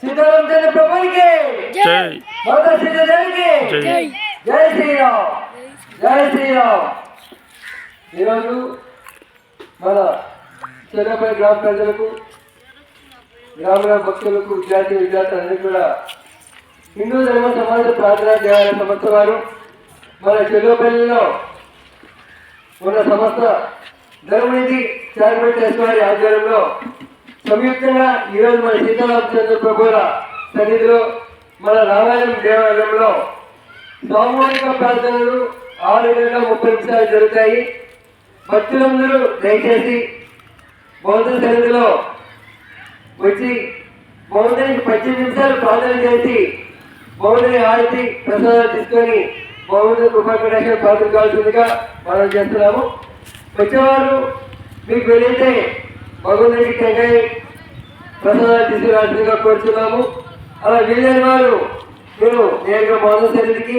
సీతారామచంద్ర ప్రభునికి జై. మాతా సీతాదేవికి జై. జై. శ్రీరామ్. జై శ్రీరామ్. ఈరోజు మన చెన్నపై గ్రామ ప్రజలకు గ్రామీణ భక్తులకు విద్యార్థి విద్యార్థులందరికీ కూడా హిందూ ధర్మ సమాజ ప్రార్థనా దేవాలయ సంస్థ వారు మన చెల్లపల్లిలో ఉన్న సంస్థ ధర్మనిధి చారిటబుల్ ట్రస్ట్ వారి ఆధ్వర్యంలో సంయుక్తంగా ఈరోజు మన సీతారామచంద్ర ప్రభుల సన్నిధిలో మన రామాయణం దేవాలయంలో సామూహిక ప్రార్థనలు ఆరు గంటల ముప్పై నిమిషాలు జరుగుతాయి. భక్తులందరూ దయచేసి బౌద్ధ సన్నిధిలో వచ్చి బౌద్ధనికి పద్దెనిమిది నిమిషాలు ప్రార్థన చేసి బౌద్ధని హారతి ప్రసాదాలు తీసుకొని బౌద్ధ కృపాకటాక్ష ప్రార్థన కావాల్సిందిగా మనం చేస్తున్నాము. వచ్చేవారు మీకు వెళ్ళితే భగవంతుడికి టెంకాయ ప్రసాదాలు తీసుకురావాల్సిందిగా కోరుతున్నాము అలా వీలైన వారు మీరు నేరుగా బౌద్ధ సన్నిధికి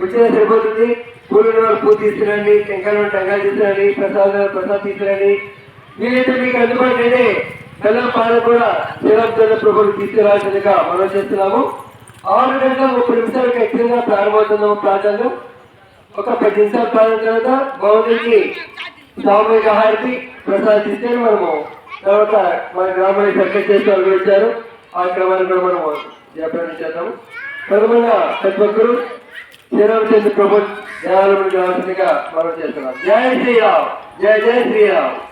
వచ్చిన సరిపోతుంది. పూలని వారు పూజ తీసుకురండి టెంకాయలు టెంకాయలు తీసుకురండి ప్రసాదాలు ప్రసాదం తీసుకురండి. వీలైతే మీకు అందుబాటు అయితే బెల్లం పాలు కూడా శ్రీరామచంద్ర ప్రభులు తీసుకురావాల్సిందిగా మనం చేస్తున్నాము. ఆరు గంటల ముప్పై నిమిషాలకు ఎక్కువగా ప్రారంభమవుతున్నాము ప్రాంతాలు ఒక పది నిమిషాలు ప్రారంభం తర్వాత భగవంతుడికి సామూహిక హారతి ప్రసాదం తీస్తే మనము తర్వాత మన గ్రామాన్ని సర్కస్ చేసి వాళ్ళు వచ్చారు. ఆ క్రమాన్ని కూడా మనం జయప్రదం చేద్దాము. ప్రథమంగా ప్రతి ఒక్కరు శ్రీరామచంద్ర ప్రభు దేవాలయం రావాల్సిందిగా మనం చేస్తున్నాం. జై శ్రీరామ్! జై జై శ్రీరామ్!